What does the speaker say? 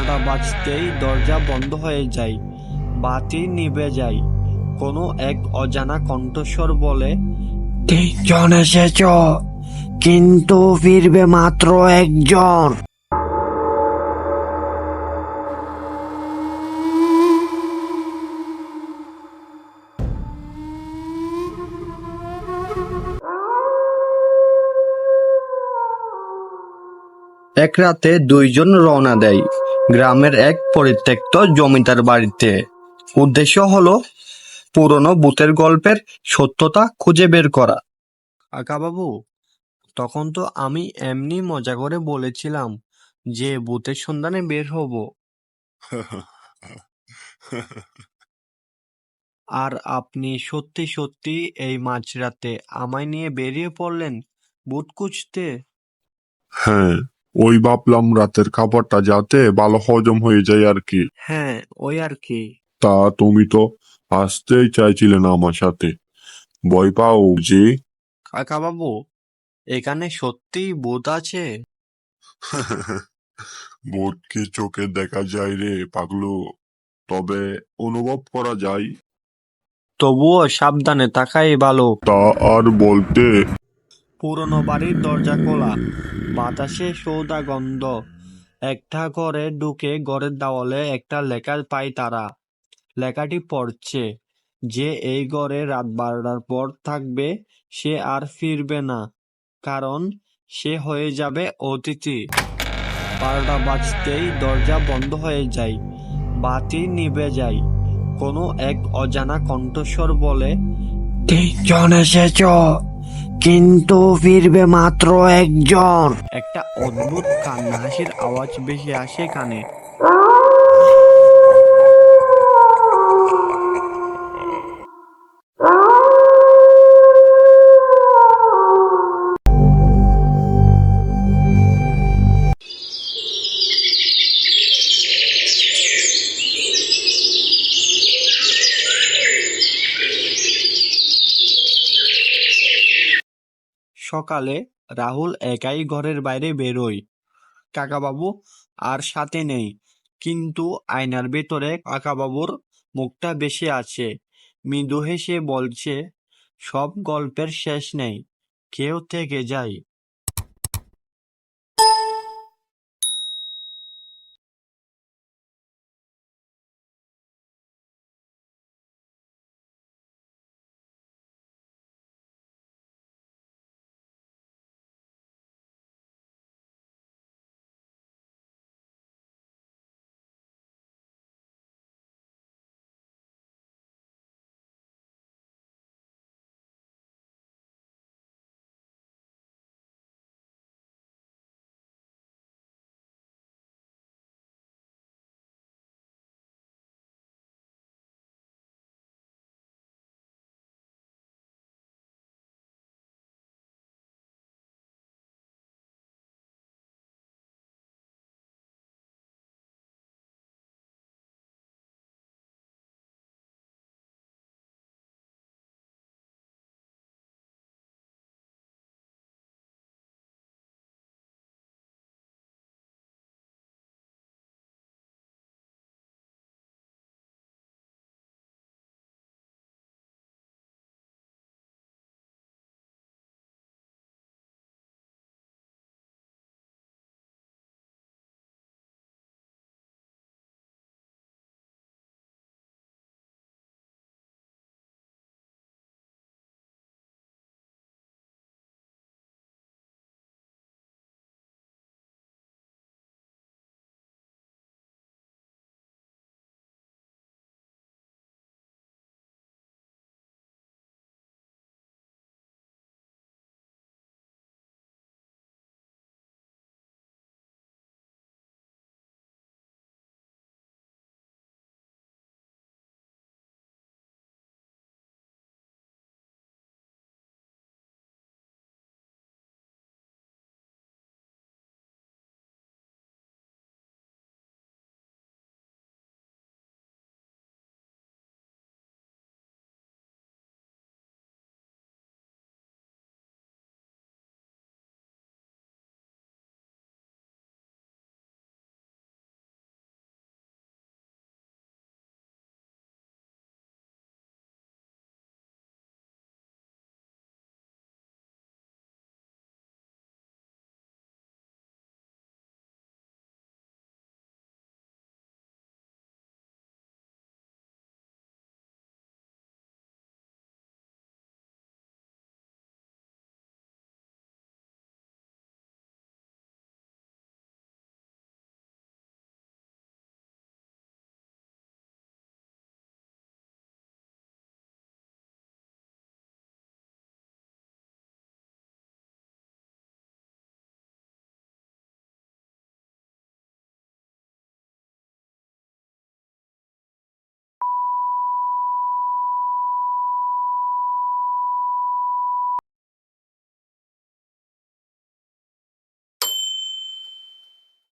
বারোটা বাজতেই দরজা বন্ধ হয়ে যায়। বাতি নিভে যায়। কোনো এক অজানা কণ্ঠস্বর বলে তিনজন এসেছ কিন্তু ফিরবে মাত্র একজন। এক রাতে দুইজন রওনা দেয়। গ্রামের এক পরিত্যক্ত জমিদার বাড়িতে। উদ্দেশ্য হলো পুরনো ভূতের গল্পের সত্যতা খুঁজে বের করা। বাবু তখন তো আমি এমনি মজা করে বলেছিলাম যে ভূতের সন্ধানে বের হব। আর আপনি সত্যি সত্যি এই মাঝরাতে আমায় নিয়ে বেরিয়ে পড়লেন ভূত খুঁজতে? হ্যাঁ ওই ভাবলাম রাতের খাবারটা যাতে ভালো হজম হয়ে যায় আর কি। হ্যাঁ ওই আর কি। তা তুমি তো আসতেই চাইছিলে না আমার সাথে। ভয় পাও যে? কাকা বাবু এখানে সত্যিই ভূত আছে? ভূতকে চোখে দেখা যায় রে পাগলু? তবে অনুভব করা যায়। তবুও সাবধানে তাকাই ভালো তা আর বলতে পুরনো বাড়ির দরজা খোলা। বাতাসে সৌদা গন্ধ একটা ঘরে ঢুকে ঘরের দেওয়ালে একটা লেখা পায় তারা। লেখাটি পড়ছে। যে এই ঘরে রাত বারোটার পর থাকবে, সে আর ফিরবে না। কারণ সে হয়ে যাবে অতিথি। বারোটা বাজতেই দরজা বন্ধ হয়ে যায়। বাতি নিভে যায়। কোনো এক অজানা কণ্ঠস্বর বলে তিনজন এসেছ? কিন্তু ফিরবে মাত্র একজন। একটা অদ্ভুত কান্না হাসির আওয়াজ বেশি আসে কানে সকালে রাহুল একাই ঘরের বাইরে বেরোয়। কাকাবাবু আর সাথে নেই, কিন্তু আয়নার ভেতরে কাকাবাবুর মুখটা বেশি আছে। মৃদু হেসে বলছে, সব গল্পের শেষ নেই, কেউ থেকে যায়।